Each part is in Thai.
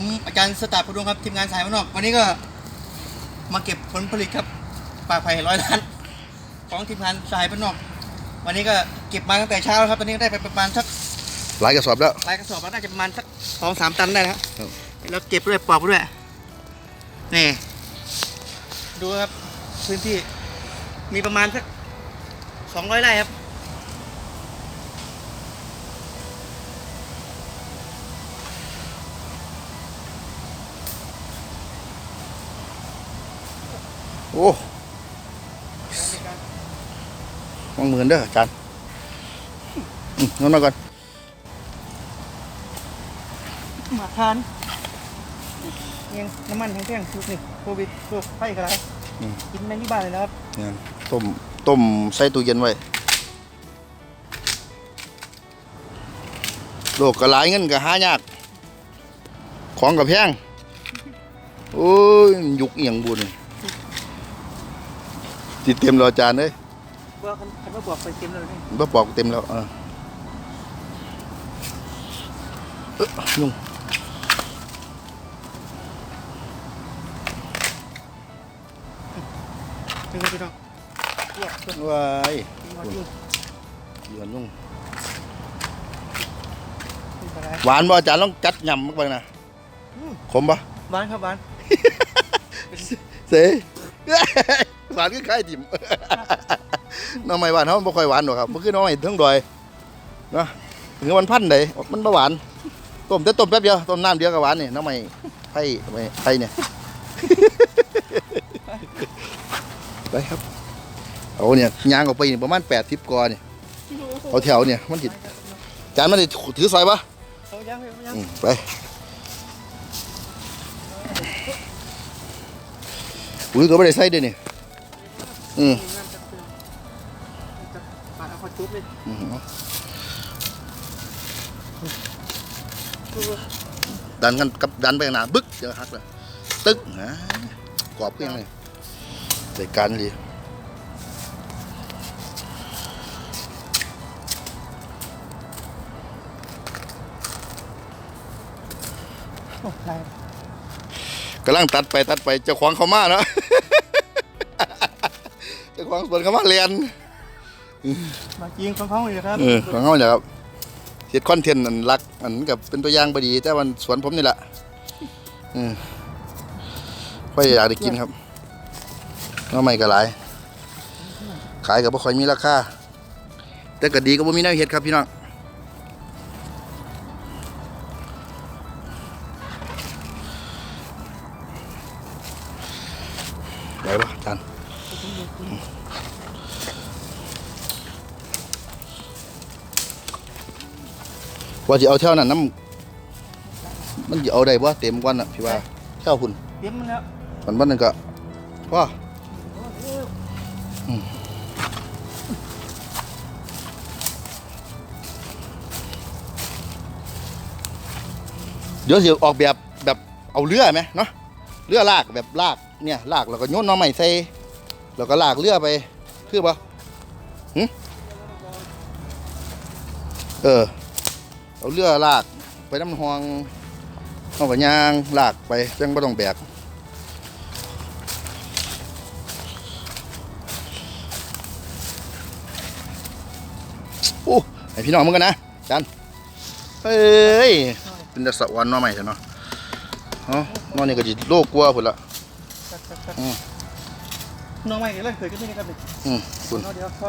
ผมอาจารย์สตาร์พดุงครับทีมงานสายมานนอก วันนี้ก็มาเก็บผลผลิตครับป่าไผ่ร้อยล้านของทีมงานสายมานนอก วันนี้ก็เก็บมาตั้งแต่เช้าแล้วครับตอนนี้ก็ได้ไปประมาณสักหลายกระสอบแล้วหลายกระสอบแล้วน่าจะประมาณสักสองสามตันได้แล้วครับแล้วเก็บด้วยปอกด้วยนี่ดูครับพื้นที่มีประมาณสักสองร้อยไร่ครับ อ้มองเหมือนเด้ออาจารย์อืมนอนมาก่อนหมาทานยังน้ำมันแห้งๆชุดนี่โควิดโรคไข้กระไรกินในที่บ้านเลยนะครับเนี่ยต้มต้มใส่ตู้เย็นไว้โลกก็หลายเงินก็หายาก ของกับแพงโอ้ยยุกเอียงบุญ ติดเต็มแล้วอาจารย์เอ้ยว่าคันคันว่าบอกไปเต็มเลยนี่บ่ปอกเต็มแล้วเออเอ๊ะยุ่งถึงพี่น้องเรียกคนว้ายกินวันยุ่งเหยื่อยุ่งกินกระไรหวานบ่อาจารย์ลองจัดยำมักไปนะอืมขมปะ หวานครับหวาน เส หวานก็คล้ายดิ่มน้องใหม่หวานเขาบ่ค่อยหวานหรอกครับมันคือน้องใหม่เทั้งดอยนะถึงมันพันธุ์ใดมันบ่หวานต้มแต่ต้มแป๊บเดียวต้มน้ำเดียวก็หวานนี่น้องใหม่ไผ่ไม่ไผ่เนี่ยไปครับเอาเนี่ยยางออกไปนี่ประมาณ80กอนี่เอาแถวเนี่ยมันจิจานมันสิถือซอยปะเอายังเอายังอืมไปอุ้ยก็ไม่ได้ใส่ด้วยนี่อืมงานจับเตือ นจับปาดเอาขอจุ๊บเลยอืมดันกันกับดันไปข้างหน้าบึ๊กเดี๋ยวหักเลยตึ๊กนะกรอบเพียงเลยใส่การเลยโอ้ได้กำลังตัดไปตัดไปเจ้าของเขามาเนาะเจ้าของสวนเขามาเรียนมาจริงของเขาเลยครับเออของเขาเนี่ยครับเฮ็ดคอนเทนต์อันรักอันกับเป็นตัวอย่างบดี แต่วันสวนผมนี่แหละเออค่อยอยากได้กินครับน้องใหม่ก็หลาย ขายกับบ่ค่อยมีราคาแต่ก็ดีก็บ่มีแนวเฮ็ดครับพี่น้อง ว่าจะเอาเท่านั้นน้ำมันจะเอาได้บ่เต็มกวันอะพี่ว่าเท่าคุณเตรียมมันแล้วมันวันหนึงก็พ่ออืมเดี๋ยวสิออกแบบแบบเอาเรือไหมเนาะเรือลากแบบลากเนี่ยลากแล้วก็โยนหน้องใหม่ใส่แล้วก็ลากเรือไปคือปะหึเออ เอาเรือลากไปน้ำหองเอากับยางลากไปจังบ่ต้องแบกโอ้ให้พี่น้องมึงกันนะจันเฮ้ยเป็นตะสะวันเน้อใหม่ใช่เนาะเนาะนอนนี่ก็จิโลกกลัวพุ่นละจัดจัดจัดอืมน้องใหม่กันเลยเคยกันนี่ครับเด็กอืมคุณน้องเดียวพอ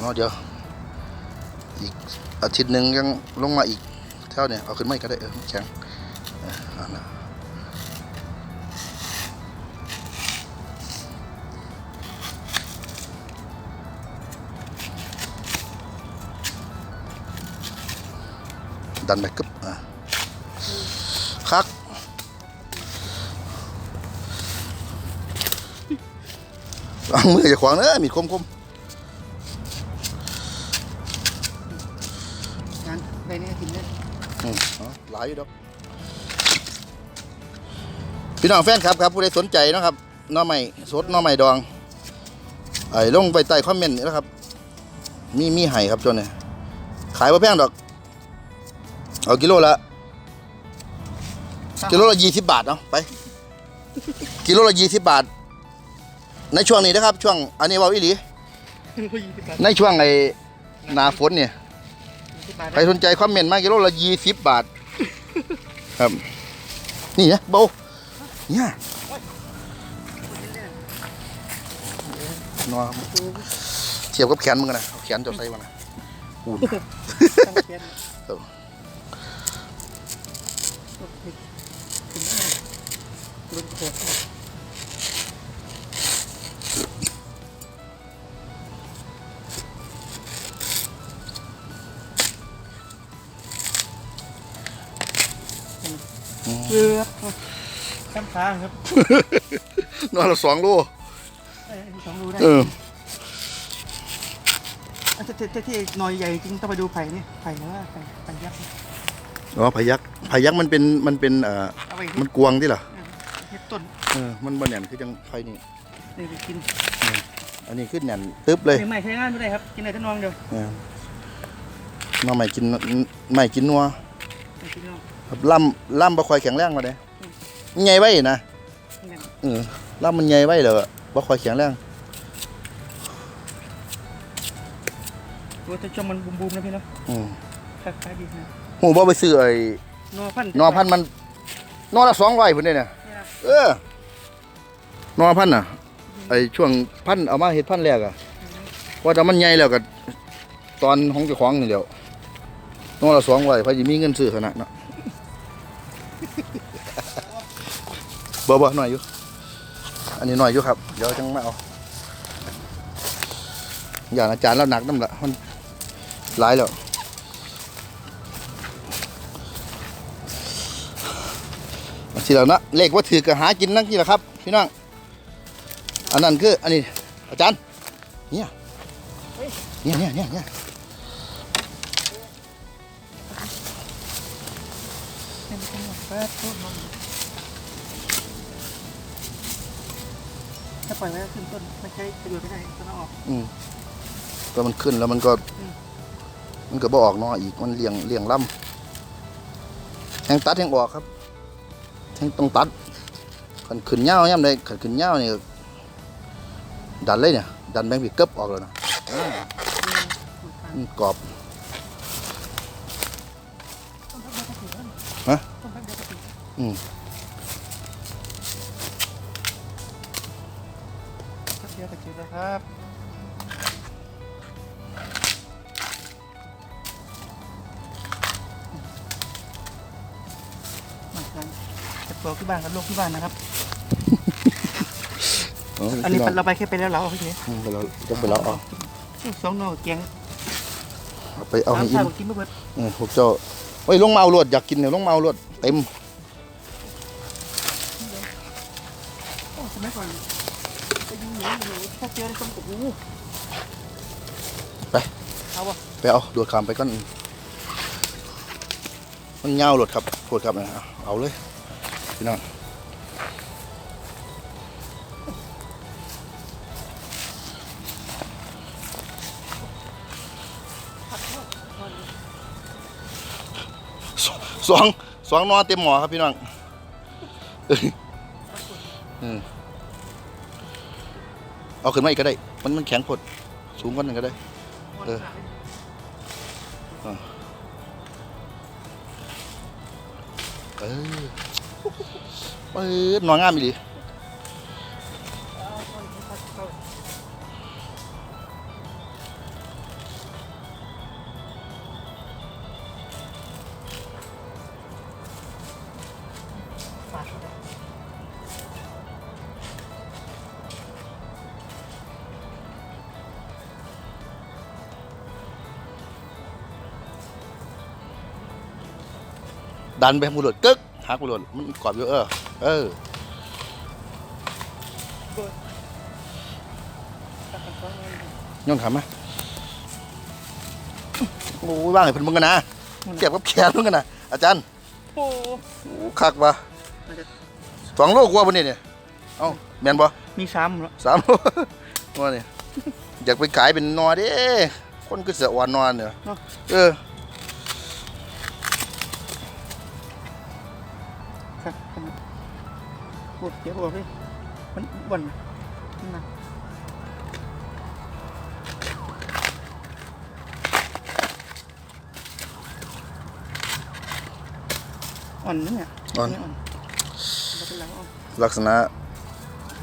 เนาะเดี๋ยว อีกอาทิตย์หนึ่งยังลงมาอีกเท่าเนี่ยเอาขึ้นไม่ก็ได้เออแข็งดันไปกึบอะคักวางมือจะขวางเนอะมีดคมคม ในนี้กินได้ๆอืมเอาหลายอยู่ดอกพี่น้องแฟนครับครับผู้ใดสนใจเนาะครับหน้อใหม่สดหน้อใหม่ดองไอ้ลงไปใต้คอมเมนต์นี่นะครับ มีมีไห้ครับจนเนี่ยขายว่าแพงดอก เอากิโลละกิกิโลละยี่สิบบาทเนาะไป กิโลละยี่สิบบาท ในช่วงนี้นะครับ ช่วงอันนี้เว่าอีหลียี่สิบบาทในช่วงไอ้หนาฝนเนี่ยยี่สิบบาท ใครสนใจคอมเมนต์มากิโลละยี่สิบบาท ครับ นี่นะเบาเนี่ยนัวครับเทียบกับแขนมึงกันนะเอาแขนเจะใส่มานะอุ่นตั้งแขนเออถึงแล้วลุ้นโคตร เกือบข้ามทางครับนัวละสองโลสองรูได้เอออะแต่ที่หน่อยใหญ่จริงต้องไปดูไผ่นี่ไผ่เนะว่าไผ่ไผ่ยักษ์อ๋อพยักพยักษ์มันเป็นมันเป็นเอ่อมันกวางที่เหรอเฮ็ดต้นเออมันบ่แน่นคือจังไฟนี่นี่ไปกินอันนี้ขึ้นแน่นตึ๊บเลยไม่ใช้งานไม่ได้ครับกินอะไรท่านองเดียวเออน้องใหม่กินใหม่กินนัวกินน้อง ครับล่ำล่ำบ่ค่อยแข็งแรงมาเด้ใหญ่ไว้นะเนี่ยเออล่ำมันใหญ่ไว้เด้อบ่ค่อยแข็งแรงตัวจะจมมันบูมๆนะพี่เนาะอืมคล้ายๆดีนะหูบ่ไปซื้อไอ้นอพันธุ์นอพันธุ์มันนอละ200พุ่นเด้เนี่ยเนี่ยนะเออนอพันธุ์น่ะไอ้ช่วงพันธุ์เอามาเฮ็ดพันธุ์แรกอะว่าแต่มันใหญ่แล้วก็ตอนของเจ้าของนี่เดียวนอละ200พอสิมีเงินซื้อขนาดเนาะ บ่บ่หน่อยอยู่ อันนี้หน่อยอยู่ครับ เดี๋ยวจังมาเอา อย่างอาจารย์แล้วหนักน้ำละมันหลายแล้วสิแล้วนะเลขว่าถือก็หากินนั่งกี่ละครับพี่น้อง อันนั้นคืออันนี้อาจารย์ เนี่ยเนี่ยเนี่ยเนี่ยเนี่ยเป็นจังหวะแป๊บต้นมัน ถ้าปล่อยไว้ขึ้นต้นมันใช้ประโยชน์ไม่ได้ต้นเอาออก อืมก็มันขึ้นแล้วมันก็ อืม มันก็บ่ออกเนออีกมันเลี้ยงเลี้ยงล่ำแหงตัดแหงออกครับแหงต้องตัดขันขึ้นเงาย่ำใดขันขึ้นเงานี่ดันเลยเนี่ย ดันแบงค์บีเกิบออกแล้วนะมันกรอบฮะ ต้นพันธุ์เดียวกับปีอืม เดียวกับปีนะครับ มากันจะปลูกที่บ้านกับลูกที่บ้านนะครับ อันนี้เราไปแค่ไปแล้วเราเอาไปเฉยอืมไปแล้วจะไปแล้วเอาสองโน่เกียงเอาไปเอาให้สามอิ่ชามบอกกินไม่เบิดเออพวกเจ้าเฮ้ยลงมาเอารวดอยากกินเนี่ยลงมาเอารวดเต็มโอ้สมัยก่อน ไปยิงหนูหนูถ้าเจอในต้มกบอู้ไปเอาวะไปเอาดวดคำไปก่อนมันเงาหลดครับโทษครับนะเอาเอาเลยพี่น้องสสองสองนอเต็มหมอครับพี่น้อง เอาขึ้นมาอีกก็ได้ มันมันแข็งพดสูงกว่านั้นก็ได้ เออเออเออนอนงามอีหลี ดันไปมุหลดกึกหักมุหลดมันกรอบอยู่เออ เออย้อนขำมาโอ้ยว่างไอ้เพิ่นมึงกันนะเก็บกับแขนมึงกันนะอาจารย์โอ้โอ้คักว่ะมันจะสองโลกว่าบนนี้เนี่ยเอ้าแม่นบ่มีซ้ำเหรอสามโลว่าเนี่ยอยากไปขายเป็นนอเด้คนก็เสียอ่อนนอนเนี่ยเออ ดเดี๋ยวบอกพี่มันบ่นนั่นนะอ่อนนะเนี่ยอ่อนอ่อนเราเป็นหลังอ่อนลักษณะ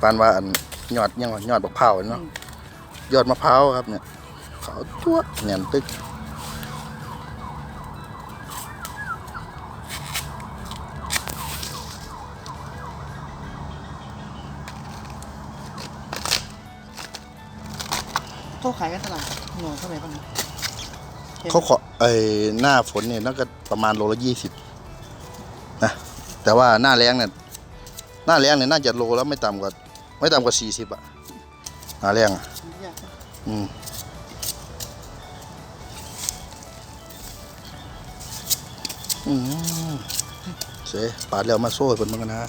ปานว่าอันยอดยังว่ายอดบักพร้าวเนาะยอดมะพร้าวครับเนี่ยขาวตัวแน่นตึกาขายกันตลาดหน่อเท่าไหร่บ้างเขาขอไอ้หน้าฝนเนี่ยน่าจะประมาณโลละยี่สิบนะแต่ว่าหน้าแรงเนี่ยหน้าแรงเนี่ยน่าจะโลแล้วไม่ต่ำกว่า ไม่ต่ำกว่าสี่สิบอะหน้าแรงอะยากนะอืมอืมเสปาดแล้วมาโซ่ให้เพิ่นมันกันนะ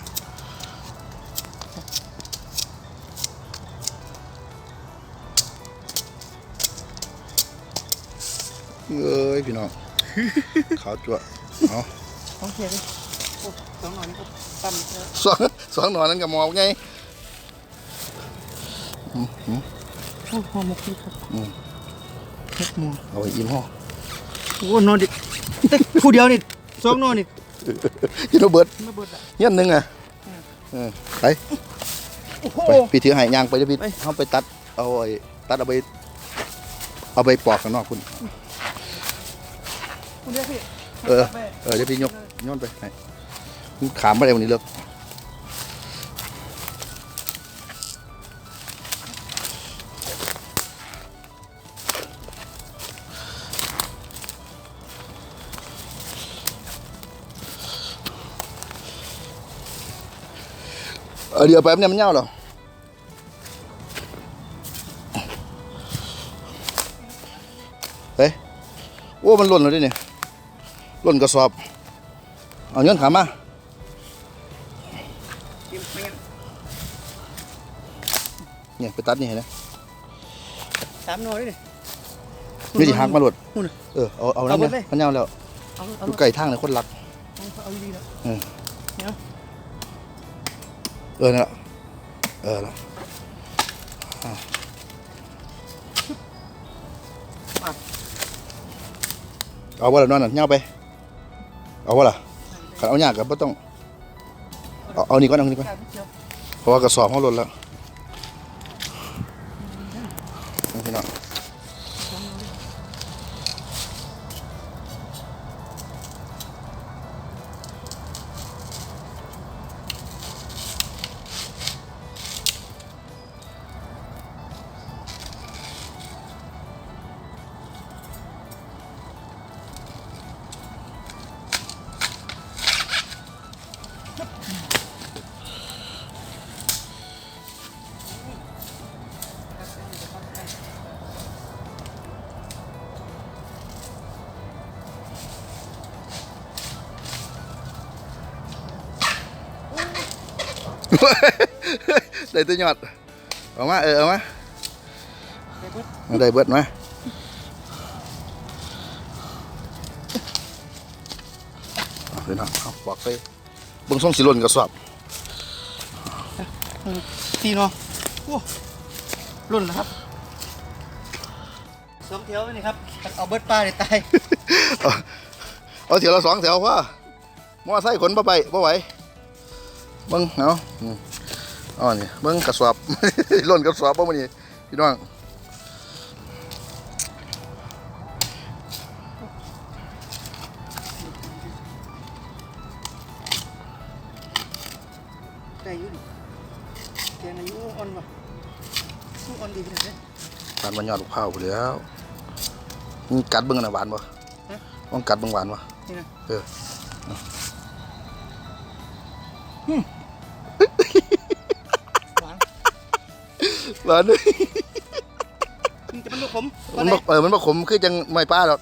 ยพี่น้อง ขาวจั่วเอาต้องเคลียร์ดิโอ้สองหน่อยนี่ก็ตั้มแล้วสองสองหนอนนั้นก็มองไงโอ้หัวหมกพี่ครับอืมเฮ็ดหมูเอาไปอิ่มห่อโอ้นอนดิแต่คู่เดียวนี่สองนอนนี่กินเอาเบิดไม่เบิดอะเงี้ยหนึงอะเออไปโอ้โหไปพี่ถือใหายยางไปเดี๋ยวพี่ไปเอาไปตัดเอาไอ้ตัดเอาไปเอาไปปอกข้างนอกคุณ คุณเรียกพี่เออ เออเดี๋ยวพี่ยกย้อนไปให้มันขามไปได้วันนี้เลิกเออเดี๋ยวไปเนี่ยมันเน่าเหรอเฮ้ยโอ้มันหล่นแล้วดิเนี่ยห ล่นกระสอบ เอาเงินขามากินไม่งั้นเนี่ยไปตัดนี่เห็นไหมสามนอนนี่ไม่ได้หักมาหลดนู่นน่ะเออเอาเอาเอาน้ำหมเนี่ยดเลยมันเน่าแล้วเอาเอาอยู่ไก่ทางเลยคนรักเอาเอาดีๆแล้วเออนั่นแหละเออละอะเอาว่าละนอนน่ะเน่าไป เอาวะล่ะขันเอายากกับไม่ต้อง เอาเอานี่ก่อนเอานี่ก่อนเพราะว่ากระสอบเขาหล่นแล้ว ได้ตัวยอดเอามาเออเอามาเด็กเว้ยเอาได้เบิดมาเอาเลยนะเอาบอกไปเบิ่งส่งสิหล่นกระสอบตีเนาะโอ้รุ่นแล้วครับสองเที่ยวไปนี่ครับ เอาเบิร์ดปลาเลยตายเอาเอาเถียวละสองแถวว่า มอไซค์ขนบ่ไปบ่ไหว เบิ่งเอาอืมเอ๋อนี่เบิ่งกระสอบหล่นกระสอบบ่มื้อนี้พี่น้องได้อยุ่ดิแกงอายุอ่อนว่ะสู้อ่อนดีขนาดนี้ปานมันยอดลูกพร้าวพู้นแหล้วมึงกัดเบิ่งน่ะหวานบ่ฮะต้องกัดเบิ่งหวานบ่นี่นะเออ หวานเด้อมันจะมันลูกขมมันบ่เออมันบ่ขมคือจังไม้ป้าหรอก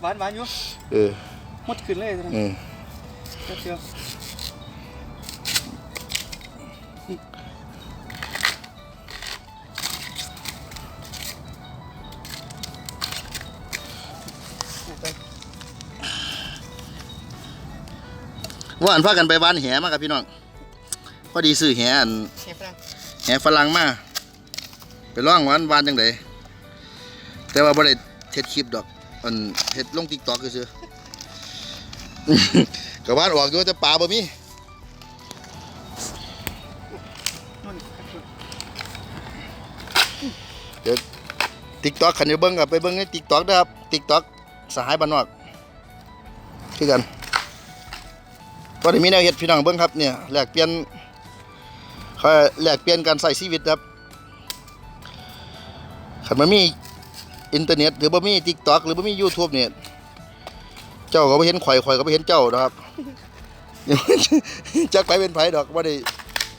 หวานหวานอยู่เออหมดขึ้นเลยตอนนั้นอืมเชียวไปว่าอันพากันไปบ้านแหมากับพี่น้อง พอดีซื้อแหอันเชฟฝรั่งแหฝรั่งมาไปล่องวันวานจังไดแต่ว่าบ่ได้เฮ็ดคลิปดอกอันเฮ็ดลง TikTok ซื่อๆกับบ้านออกอยู่แต่ปลาบ่มีนู่น TikTok คันอยู่เบิ่งก็ไปเบิ่งใน TikTok เด้อครับ TikTok สหายบ้านนอกคือกันบ่ได้มีแนวเฮ็ดพี่น้องเบิ่งครับเนี่ยแลกเปลี่ยน เขาแลกเปลี่ยนการใช้ชีวิตครับคันมันมีอินเทอร์เน็ต หรือบ่มี TikTok หรือบ่มี YouTube เนี่ยเจ้าก็บ่เห็นข่อยข่อยก็บ่เห็นเจ้านะครับจักไปเป็นไผดอกบ่ได้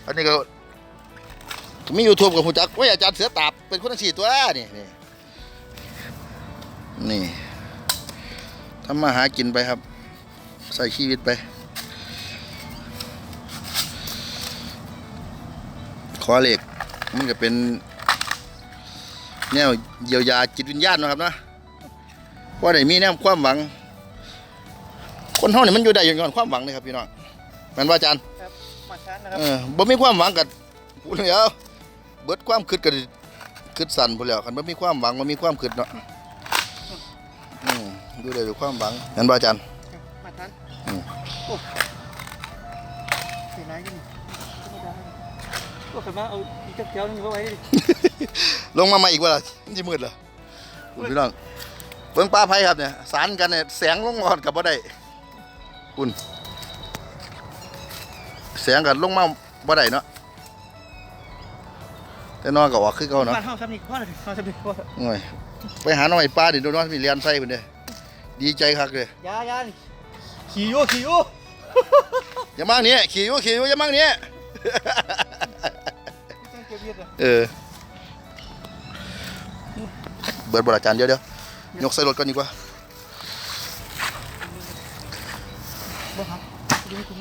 อันนี้ก็มี YouTube กับฮู้จักว่าอาจารย์เสือตาบเป็นคนจังซี่ตัวนี่นี่นี่ทำมาหากินไปครับ ใส่ชีวิตไป ขอเหล็กมันก็เป็นแนวเยียวยาจิตวิญญาณเนาะครับเนาะว่าได้มีแนวความหวัง คนเฮานี่มันอยู่ได้อย่างก่อนความหวังเลยครับพี่น้องแม่นว่าอาจารย์ครับมาชาร์จนะครับเออบ่มีความหวังกับพูดแล้วเบิดความคิดก็คิดสั่นพูดแล้วคันบ่มีความหวังบ่มีความคิดเนาะอืมอยู่ได้ด้วยความหวังแม่นบ่อาจารย์มาชา ก็สามารถเอาอีกจักเจ้านึงไว้ดิลงมาใหม่อีกว่าล่ะมันสิมืดเหรอคุณพี่น้องเบิ่งปลาไผครับเนี่ยสารกันเนี่ยแสงลงมาฮอดกับบ่ได้คุณแสงกันลงมาบ่ได้เนาะแต่นอนก็ออกคือเก่าเนาะ บ้านเฮาซ้ำนี่พ่อเลยเฮาซ้ำนี่พ่อโอ้ยไปหาหน่อยปลาดิโดนว่ามีเรียนใส่เพิ่นเด้ดีใจคักเลยยายานี่ขี่อยู่ขี่อยู่อย่ามั่งเนี้ยขี่อยู่ขี่อยู่อย่ามั่งเนี้ยไม่ต้อง เก็บเวียดอะเออเบิดบราจานเดี๋ยวเดี๋ยวยกใส่รถก่อนดีกว่าบ่ครับดูให้คุณ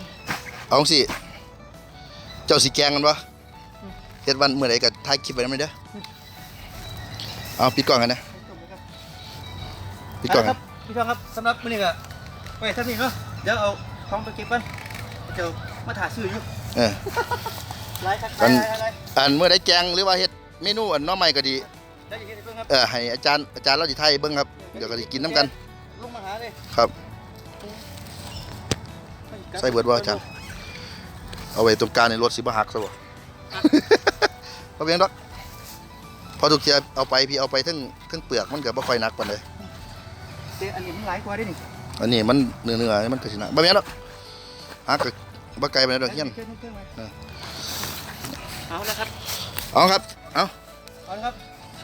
เอาสิ เจ้าสิแกล้งกันปะเฮ็ดวันเมื่อไหร่ก็ถ่ายคลิปไว้นำเด้อเอาปิดกล้องกันนะให้จบเลยครับปิดกล้องคกัรันบพี่น้องครับสำหรับมื้อนี้ก็ไปท่านนี้เนาะเดี๋ยวเอาของไปเก็บกันเดี๋ยวมาถ่ายซื้ออยู่เออ ไลฟ์ครับกันไลฟ์ไลฟ์ไลฟ์อันเมื่อใดแกงหรือว่าเฮ็ดเมนูอันหน้อใหม่ก็ดีได้ยินเพิ่งครับ เออให้อาจารย์อาจารย์เราสิไทยเบิ่งครับเดี๋ยวก็สิกินน้ำกันลุงมาหาเลยครับ ใส่เบิดบ่อาจารย์เอาไว้ตรงกลางในรถสิบ่หักซะบ่บ่เป็นดอกพอทุกเทียเอาไปพี่เอาไปทั้งทั้งเปลือกมันก็บ่ค่อยหนักปานใดเดี๋ยวอันนี้มันหลายกว่าได้นี่อันนี้มันเนื้อๆมันก็สิหนักบ่แม่นดอกหักก็บ่ไกลปานใดดอกเฮียนครื่องครื่องไว้เออ เอาละครับ เอาครับ เอาเอาละครับ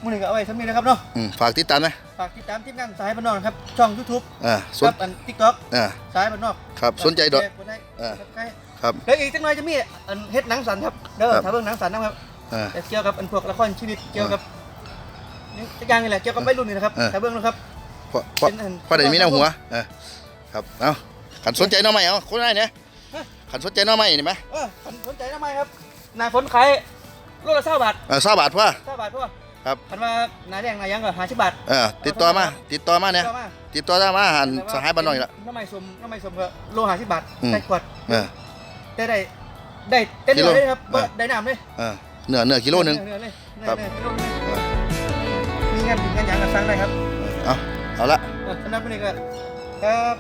มื้อนี้ก็เอาไว้ทำนี้นะครับเนาะอืมฝากติดตามนะฝากติดตามทีมงานสายบ้านนอกนะครับช่อง YouTube อ่าสคนรับอัน TikTok อ่า สายบ้านนอกครับสนใจดอกกดไลค์เออ กดไลค์ครับ แล้วอีกจังหน่อยจะมีอันเฮ็ดหนังสันครับเด้อครับ ถ้าเบิ่งหนังสันนะครับอ่า แต่เกี่ยวกับอันพวกละครชีวิตเกี่ยวกับนี่จักอย่างนี่แหละเกี่ยวกับวัยรุ่นนี่นะครับเออ ถ้าเบิ่งนะครับ พอพอเป็นอัน พอได้มีแนวหัวเออครับ เอาขันสนใจหน้อใหม่เอาคนไหนเนี่ยขันสนใจหน้อใหม่นี่ไหมเออคันสนใจทำไมครับ หนาฝนขายโลละ20บาทเออซาบาทพ่อ20บาทพ่อครับ คันว่าหนาแดงหนายังก็50บาทเออติดต่อมา ติดต่อมาเนี่ยต่อมาติดต่อมาหันสหายบ้านน้อยละ น้ำมันสมน้ำมันสมก็โล50บาทอืมใส่ขวดเออ ได้ได้ได้เต้นกิเดีโลยวเลยครับเออ ได้น้ำเลยเออเนื้อเนื้อกิโลหนึงเนื้อเลยเนื้ครัอบเลยกิโลหนึงเออมีงานบินงานหยังก็สั่งได้ครับเอาเอาละ เออสำหรับวันนี้ก็ครับ